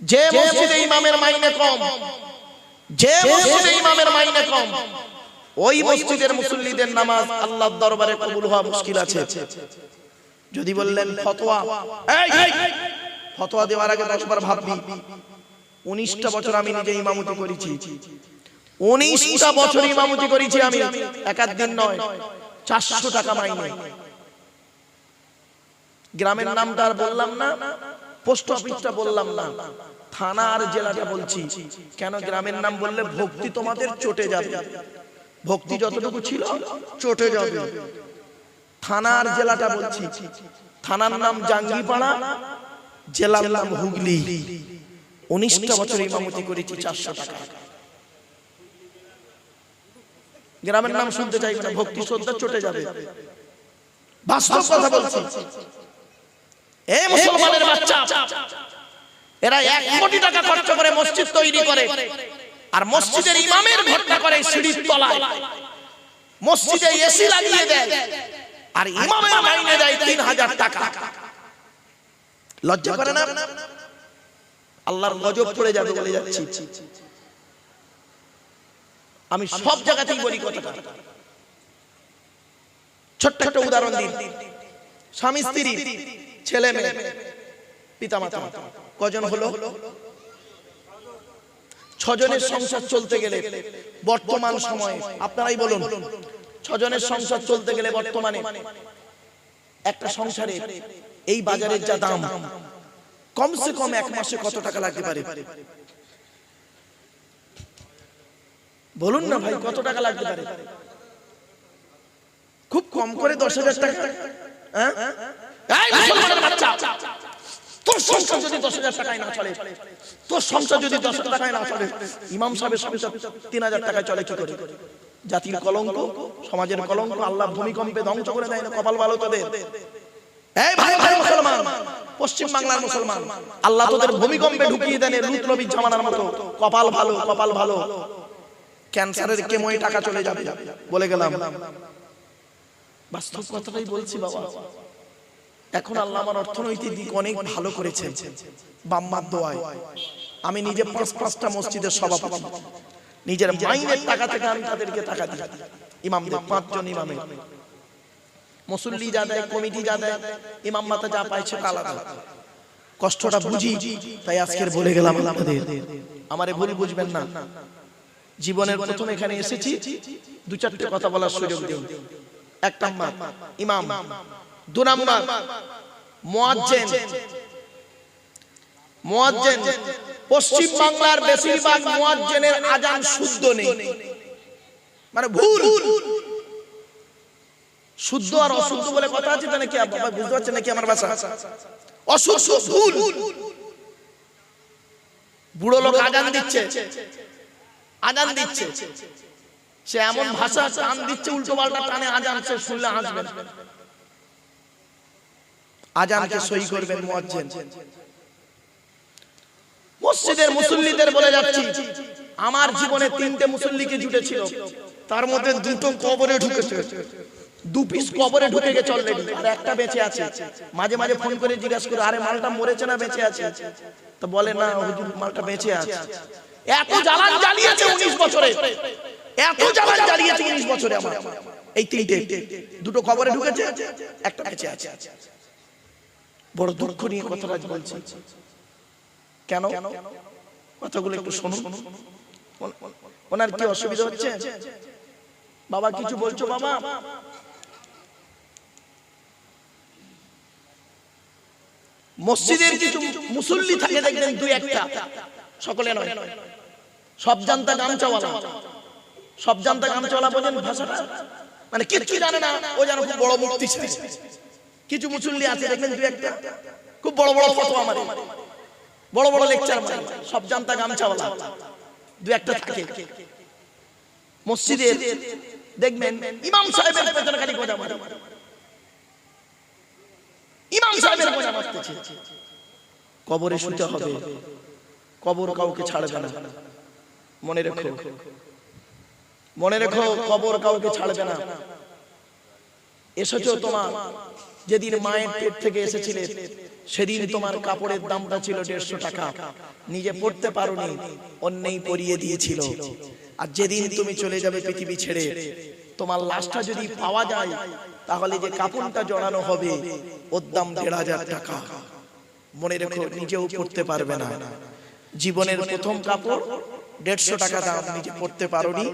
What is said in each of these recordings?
যে মসজিদে ইমামের মাইনে কম যে মসজিদে ইমামের মাইনে কম ওই মসজিদের মুসল্লিদের নামাজ আল্লাহর দরবারে কবুল হওয়া মুশকিল আছে। যদি বললেন ফতোয়া এই, ফতোয়া দেওয়ার আগে দশবার ভাববি উনিশটা বছর আমি নিজে ইমামতি করেছি। উনিশটা বছর ইমামতি করেছি আমি। একাধ দিন নয় চারশো টাকা মাইনে। গ্রামের নামটা আর বললাম না। পোস্ট অফিসটা বললাম না থানা আর জেলাটা বলছি। কেন গ্রামের নাম বললে ভক্তি তোমাদের চটে যাবে? ভক্তি যতটুকু ছিল, চটে যাবে। থানা আর জেলাটা বলছি। থানার নাম জাঙ্গিপাড়া, জেলার নাম হুগলি। উনিশটা বছর ইমামতি করেছি চারশো টাকা। গ্রামের নাম শুনতে চাইবে না, ভক্তি শ্রদ্ধা চটে যাবে। বাস্তব কথা বলছি। মুসলমানের বাচ্চা। এরা এক কোটি টাকা খরচ করে মসজিদ তৈরি করে। আর মসজিদের ইমামের করে সিঁড়ির তলায়। মসজিদে এসি লাগিয়ে দেয়। আর ইমামের মাইনে দেয় তিন হাজার টাকা। লজ্জা করে না? আল্লাহর গজব পড়ে যাবে বলে যাচ্ছি। আমি সব জায়গাতেই বলি কথাটা। ছোট্ট একটা উদাহরণ দিন। স্বামী স্ত্রী। ছেলে মেয়ে পিতা মাতা কজন হলো? ছজনের সংসার চলতে গেলে বর্তমান সময়ে, আপনারাই বলুন, ছজনের সংসার চলতে গেলে বর্তমানে একটা সংসারে এই বাজারের যা দাম, কমসে কম এক মাসে কত টাকা লাগতে পারে? বলুন না ভাই, কত টাকা লাগতে পারে? খুব কম করে দশ হাজার টাকা হ্যাঁ? এই মুসলমানের বাচ্চা, তোর সংসার যদি দশ হাজার টাকায় না চলে তোর সংসার যদি দশ হাজার টাকায় না চলে ইমাম সাহেবের সংসার তিন হাজার টাকায় চলে কি করে? জাতির কলঙ্ক সমাজের কলঙ্ক আল্লাহ ভূমিকম্পে ধ্বংস করে দেয় না কপাল ভালো তোদের। এই ভাই ভাই মুসলমান পশ্চিম বাংলার মুসলমান আল্লাহ তোদের ভূমিকম্পে ঢুকিয়ে দেন লুত নবীর জামানার মতো। কপাল ভালো কপাল ভালো। ক্যান্সারের কেমোয় টাকা চলে যাবে। বলে গেলাম। বাস্তব কথাটাই বলছি বাবা। এখন আল্লাহ আমার অর্থনৈতিক দিক অনেক ভালো করেছেন। বাম্মার দোয়ায়। আমি নিজে পাঁচ পাঁচটা মসজিদের সভাপতি। নিজের মাইনের টাকা থেকে আমি তাদেরকে টাকা দিই। ইমামদের পাঁচজন ইমামের। মুসল্লি যা দেয় কমিটি যা দেয় ইমাম মাতা যা পাইছে তা আলাদা। কষ্টটা বুঝি তাই আজকের বলে গেলাম আপনাদের। আমারে ভুল বুঝবেন না। জীবনের প্রথম এখানে এসেছি। দু চারটে কথা বলার সুযোগ দিন। এক নাম্বার ইমাম। দু নাম্বার, মুয়াজ্জিন। মুয়াজ্জিন, পশ্চিম বাংলার বেশিরভাগ মুয়াজ্জিনের আজান শুদ্ধ নেই। মানে ভুল। শুদ্ধ আর অশুদ্ধ বলে কথা আছে নাকি বাবা বুঝতে পারছেন নাকি আমার ভাষা? অশুদ্ধ, ভুল। বুড়ো লোক আজান দিচ্ছে। আজান দিচ্ছে। সে এমন ভাষা টান দিচ্ছে, উল্টো পাল্টা টানে আজান, সে শুনলে হাসবেন আজানকে সই করবেন মুয়াজ্জিন? মসজিদের মুসল্লিদের বলে যাচ্ছি আমার জীবনে তিনটে মুসল্লিকে জুটেছিল। তার মধ্যে দুটো কবরে ঢুকেছে। দু পিস কবরে ঢুকে গেছে অলরেডি আর একটা বেঁচে আছে। মাঝে মাঝে ফোন করে জিজ্ঞাসা করে আরে মালটা মরেছে না বেঁচে আছে? তো বলে না হুজুর মালটা বেঁচে আছে। এত জ্বালান জ্বালিয়েছে উনিশ বছরে। এত জ্বালান জ্বালিয়েছে উনিশ বছরে আমার। এই তিনটে। দুটো কবরে ঢুকেছে একটা বেঁচে আছে। বড় দুঃখ নিয়ে কথাটা বলছি। কেন? কথাগুলো একটু শুনুন। ওনার কি অসুবিধা হচ্ছে? বাবা, কিছু বলছো বাবা? মসজিদের কিছু মুসল্লি থাকে, দেখবেন দুই একটা। সকলে নয়। সব জানতা গামচাওয়ালা সব জানতা গামচাওয়ালা বোঝেন ভাষাটা। মানে কিচ্ছু জানে না। ও যেন বড় ছিল। কিছু মুসল্লি আছে, দেখবেন দুই একটা। খুব বড় বড় ফটো আমার বড় বড় লেকচার সব জানতা গামছাওয়ালা। দু একটা থাকে। মসজিদে দেখবেন, ইমাম সাহেবের পেছনে খালি গোজা মারে ইমাম সাহেবের গোজা মারতেছে কবরে শুতে হবে। কবর কাউকে ছাড়বে না। মনে রেখো। মনে রেখো, কবর কাউকে ছাড়বে না। এসেছ তোমার। যেদিন মায়ের পেট থেকে এসেছিলে সেদিন তোমার কাপড়ের দামটা ছিল দেড়শো টাকা। নিজে পড়তে পারোনি অন্যেই পরিয়ে দিয়েছিল। আর যেদিন তুমি চলে যাবে পৃথিবী ছেড়ে তোমার লাশটা যদি পাওয়া যায় তাহলে যে কাপড়টা জড়ানো হবে ওর দাম দেড় হাজার টাকা। মনে রেখো নিজেও পড়তে পারবে না। জীবনের প্রথম কাপড় দেড়শো টাকা দাম নিজে পড়তে পারোনি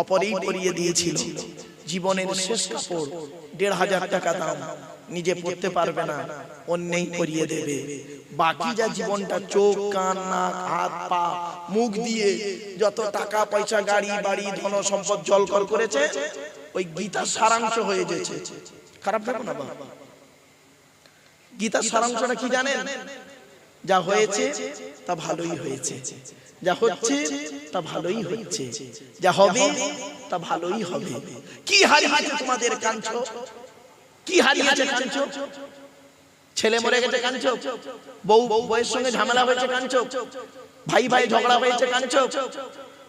অপরেই পরিয়ে দিয়েছিল। জীবনের শেষ কাপড় দেড় হাজার টাকা দাম নিজে পড়তে পারবে না অন্যেই পরিয়ে দেবে। বাকি যা জীবনটা চোখ কান নাক হাত পা মুখ দিয়ে যত টাকা পয়সা গাড়ি বাড়ি ধন সম্পদ জলকর করেছে ওই গীতার সারাংশ হয়ে যেছে খারাপ থাকো না বাবা গীতার সারাংশটা কি জানেন? যা হয়েছে তা ভালোই হয়েছে। যা হচ্ছে তা ভালোই হচ্ছে। যা হবে তা ভালোই হবে। কি হারিয়েছে তোমাদের কাঞ্চ কি হারিয়েছে কাঞ্চ ছেলে মরে গেছে কাঞ্চ বউ বউয়ের সঙ্গে ঝামেলা হয়েছে কাঞ্চ ভাই ভাই ঝগড়া হয়েছে কাঞ্চ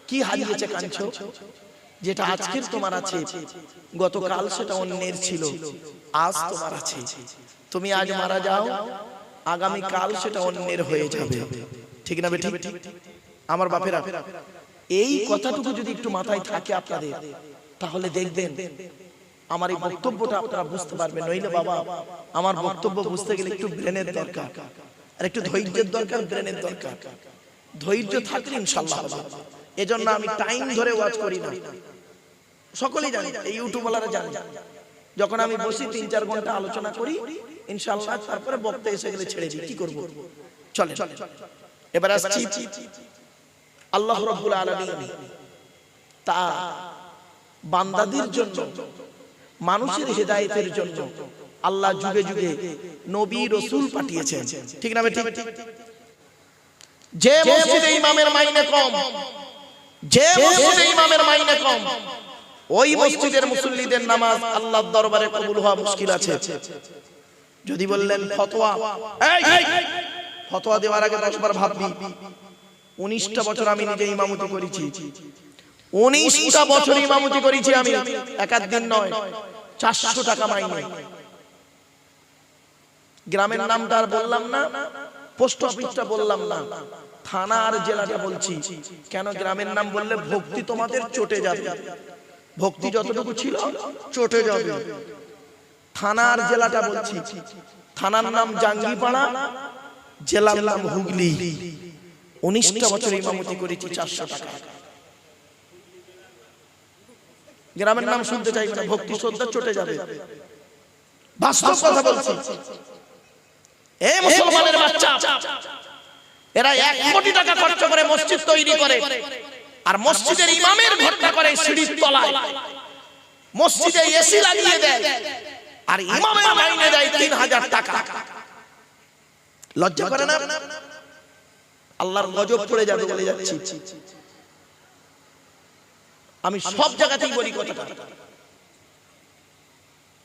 কি হারিয়েছে কাঞ্চ যেটা আজকের তোমার আছে, গতকাল সেটা অন্যের ছিল, আজ তোমার আছে। তুমি আজ মারা যাও আগামী কাল সেটা অন্যের হয়ে যাবে। ঠিক না বেঠিক আমার বাপেরা, এই কথাটুকু যদি একটু মাথায় থাকে আপনাদের, তাহলে দেখবেন আমার এই বক্তব্যটা আপনারা বুঝতে পারবেন, নইলে বাবা, আমার বক্তব্য বুঝতে গেলে একটু ব্রেনের দরকার। আর একটু ধৈর্যের দরকার, ব্রেনের দরকার। ধৈর্য থাকলে ইনশাল্লাহ এজন্য আমি টাইম ধরে ওয়াচ করি না। সকলেই জানি, এই ইউটিউবালারা জানে। যখন আমি বসি তিন চার ঘণ্টা আলোচনা করি ইনশাল্লাহ তারপরে বক্তা এসে গেলে ছেড়ে দিই। কি করব? চলে চলে এবার আসছি আল্লাহ রব্বুল আলামিন তা বান্দাদের জন্য মানুষের হেদায়েতের জন্য আল্লাহ যুগে যুগে নবী রসুল পাঠিয়েছেন। ঠিক না ঠিক যে মসজিদে ইমামের মাইনে কম যে মসজিদে ইমামের মাইনে কম ওই মসজিদের মুসল্লিদের নামাজ আল্লাহর দরবারে কবুল হওয়া মুশকিল আছে। যদি বললেন ফতোয়া। ফতোয়া। দেওয়ার আগে দশবার ভাববি। উনিশটা বছর আমি নিজে ইমামতি করেছি। উনিশটা বছর ইমামতি করেছি আমি। একাধ দিন নয় চারশো টাকা মাইনে। গ্রামের নামটা আর বললাম না পোস্ট অফিসটা বললাম না। থানা আর জেলাটা বলছি কেন গ্রামের নাম বললে ভক্তি তোমাদের চটে যাবে। ভক্তি যতটুকু ছিল চটে যাবে। থানার জেলাটা বলছি। থানার নাম জাঙ্গিপাড়া জেলার নাম হুগলি। উনিশটা বছর ইমামতি করেছি চারশো টাকা। গ্রামের নাম শুনতে চাই না ভক্তি শ্রদ্ধা চটে যাবে। বাস্তব কথা বলছি। এ মুসলমানের বাচ্চা। এরা এক কোটি টাকা খরচ করে মসজিদ তৈরি করে। আর মসজিদের ইমামের ঘরটা করে সিঁড়ির তলায়। মসজিদে এসি লাগিয়ে দেয়। আর ইমামের মাইনে দেয় তিন হাজার টাকা। লজ্জা করে না? আল্লাহর গজব পড়ে যাবে বলে যাচ্ছি। আমি সব জায়গাতেই বলি কথাটা।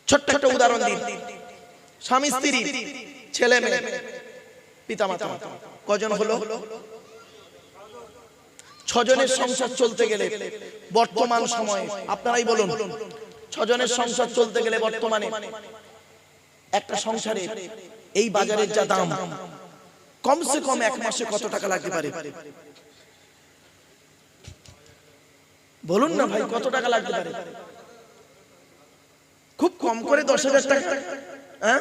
ছোট্ট একটা উদাহরণ দিন। স্বামী, স্ত্রী, ছেলে, মেয়ে পিতা মাতা কজন হলো? ছজনের সংসার চলতে গেলে বর্তমান সময়ে, আপনারাই বলুন, ছজনের সংসার চলতে গেলে বর্তমানে একটা সংসারে এই বাজারের যা দাম, কমসে কম এক মাসে কত টাকা লাগতে পারে? বলুন না ভাই, কত টাকা লাগতে পারে? খুব কম করে দশ হাজার টাকা। হ্যাঁ?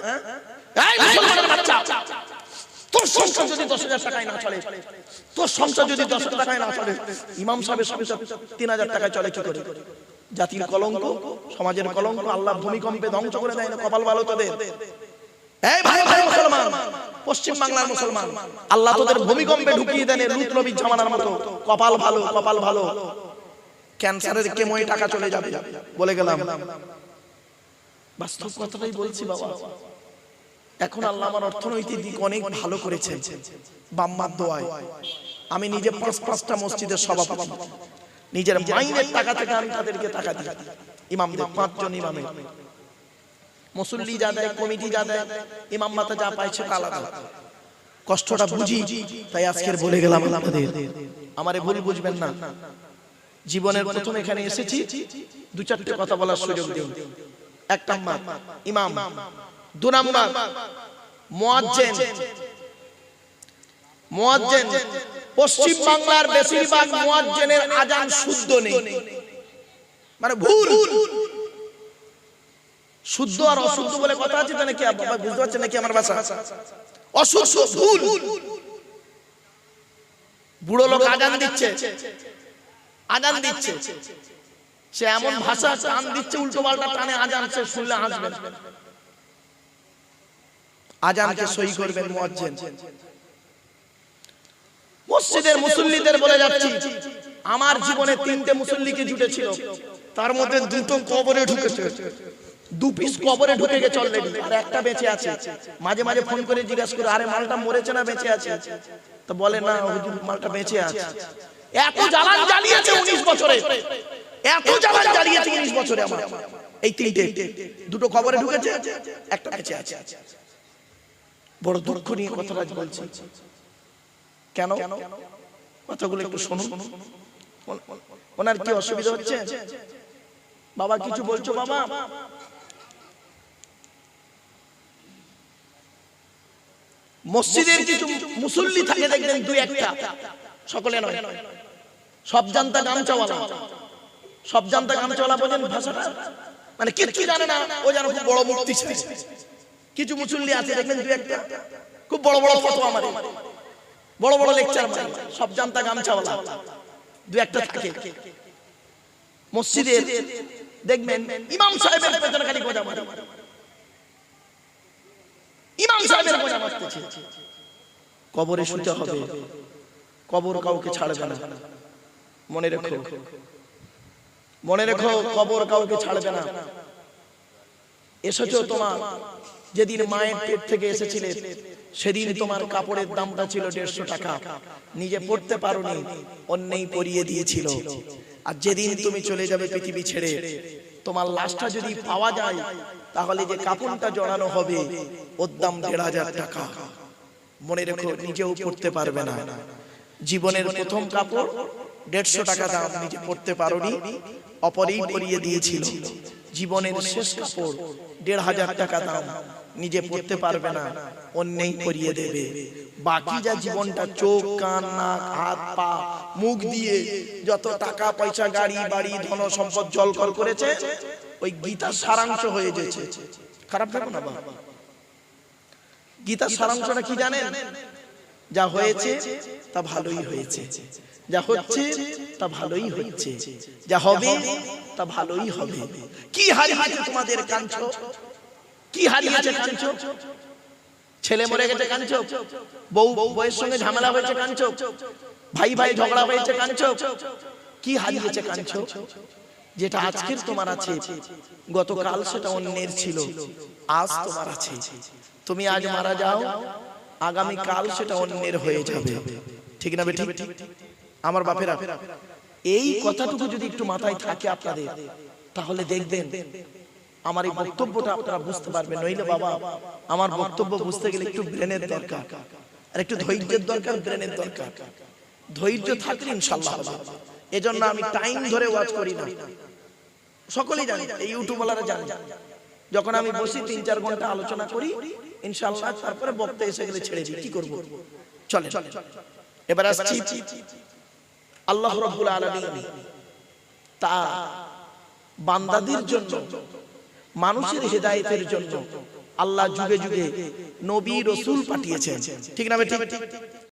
আল্লাহ ধ্বংস করে না, কপাল ভালো ভাই ভাই মুসলমান, পশ্চিম বাংলার মুসলমান, আল্লাহ তোদের ভূমিকম্পে ঢুকিয়ে দেন লুত জামানার মতো। কপাল ভালো কপাল ভালো। ক্যান্সারের কেমোয় টাকা চলে যাবে। বলে গেলাম। বাস্তব কথাটাই বলছি বাবা। এখন আল্লাহ আমার অর্থনৈতিক দিক অনেক ভালো করেছেন। বাম্মার দোয়ায়। আমি নিজে পাঁচ পাঁচটা মসজিদের সভাপতি। নিজের মাইনের টাকা থেকে আমি তাদেরকে টাকা দিই। ইমামদের পাঁচজন ইমামের মুসল্লি যা দেয় কমিটি যা দেয় ইমাম মাতা যা পাইছে তা আলাদা। কষ্টটা বুঝি তাই আজকের বলে গেলাম আপনাদের। আমারে ভুল বুঝবেন না। জীবনের প্রথম এখানে এসেছি। দু চারটে কথা বলার সুযোগ দিন। এক নাম্বার ইমাম। দু নাম্বার মুয়াজ্জিন। মুয়াজ্জিন। পশ্চিম বাংলার বেশিরভাগ মুয়াজ্জিনের আজান শুদ্ধ নেই। মানে ভুল। শুদ্ধ আর অশুদ্ধ বলে কথা আছে নাকি বুঝতে পারছেন নাকি আমার ভাষা? অশুদ্ধ ভুল। বুড়ো লোক আজান দিচ্ছে। আজান দিচ্ছে। সে এমন ভাষা টান দিচ্ছে উল্টো পাল্টা টানে আজান সে শুনলে হাসবেন আজানকে সই করবেন মুয়াজ্জিন। মসজিদের মুসল্লিদের বলে যাচ্ছি আমার জীবনে তিনটে মুসল্লিকে জুটেছিল। তার মধ্যে দুটো কবরে ঢুকেছে। দু পিস কবরে ঢুকে গেছে অলরেডি আর একটা বেঁচে আছে। মাঝে মাঝে ফোন করে জিজ্ঞাসা করে আরে মালটা মরেছে না বেঁচে আছে? তো বলে না হুজুর মালটা বেঁচে আছে। এত জ্বালান জ্বালিয়েছে উনিশ বছরে। এত জ্বালান জ্বালিয়েছে উনিশ বছরে আমার। এই তিনটে। দুটো খবরে ঢুকেছে একটা বেঁচে আছে। বড় দুঃখ নিয়ে কথাটা আজ বলছি। কেন? কথাগুলো একটু শুনুন। ওনার কি অসুবিধা হচ্ছে? বাবা কিছু বলছো বাবা? মসজিদের কিছু মুসল্লি থাকে দেখবেন দুই একটা। সকলে নয়। সব জানতা গামচাওয়ালা সব জানতা গামচাওয়ালা বোঝেন ভাষাটা? মানে কিচ্ছু জানে না, ও যেন খুব বড় ছিল কিছু মুসল্লি আছে, দেখবেন দুই একটা। খুব বড় বড় ফটো আমার বড় বড় লেকচার সব জানতা গামছাওয়ালা। দু একটা থাকে। মসজিদের, দেখবেন, ইমাম সাহেবের পেছনে খালি গোজা মারে। ইমাম সাহেবের গোজা মারতেছে। কবরে শুতে হবে। কবর কাউকে ছাড়বে না। মনে রেখো। মনে রেখো। কবর কাউকে ছাড়বে না। এসেছ তোমার? যেদিন মায়ের পেট থেকে এসেছিলে সেদিন তোমার কাপড়ের দামটা ছিল দেড়শো টাকা। নিজে পড়তে পারোনি অন্যেই পরিয়ে দিয়েছিল। আর যেদিন তুমি চলে যাবে পৃথিবী ছেড়ে তোমার লাশটা যদি পাওয়া যায় তাহলে যে কাপড়টা জড়ানো হবে ওর দাম দেড় হাজার টাকা। মনে রেখো নিজেও পড়তে পারবে না। জীবনের প্রথম কাপড় দেড়শো টাকা দাম নিজে পড়তে পারোনি অপরেই পরিয়ে দিয়েছিল। জীবনের শেষ কাপড় দেড় হাজার টাকা দাম নিজে পড়তে পারবে না অন্যেই পরিয়ে দেবে। বাকি যা জীবনটা চোখ কান নাক হাত পা মুখ দিয়ে যত টাকা পয়সা গাড়ি বাড়ি ধন সম্পদ জলকর করেছে ওই গীতার সারাংশ হয়ে যেছে খারাপ থাকো না বাবা। গীতার সারাংশটা কি জানেন? যা হয়েছে তা ভালোই হয়েছে। যা হচ্ছে তা ভালোই হচ্ছে। যা হবে তা ভালোই হবে। কি হারিয়েছে তোমাদের কাঞ্চ কি হারিয়েছে কাঞ্চ ছেলে মরে গেছে কাঞ্চ বউ বউয়ের সঙ্গে ঝামেলা হয়েছে কাঞ্চ ভাই ভাই ঝগড়া হয়েছে কাঞ্চ কি হারিয়েছে কাঞ্চ যেটা আজকের তোমার আছে। গতকাল সেটা অন্যের ছিল। আজ তোমার আছে। তুমি আজ মারা যাও। আগামী কাল সেটা অন্যের হয়ে যাবে। ঠিক না বেটি? আমার বাপেরা এই কথাটুকু যদি একটু মাথায় থাকে আপনাদের তাহলে দেখবেন আমার এই বক্তব্যটা আপনারা বুঝতে পারবেন। নইলে বাবা আমার বক্তব্য বুঝতে গেলে একটু ব্রেনের দরকার। আর একটু ধৈর্যের দরকার ব্রেনের দরকার। ধৈর্য থাকলে ইনশাল্লাহ হবে। এজন্য আমি টাইম ধরে ওয়াচ করি না। সকলেই জানি এই ইউটিউবালারা জানে। যখন আমি বসি তিন চার ঘণ্টা আলোচনা করি ইনশাল্লাহ তারপরে বক্তা এসে গেলে ছেড়ে দিই। কি করব? চলে এবার আসছি আল্লাহ রাব্বুল আলামিন তা বান্দাদের জন্য মানুষের হেদায়েতের জন্য আল্লাহ যুগে যুগে নবী রসুল পাঠিয়েছেন। ঠিক না ঠিক।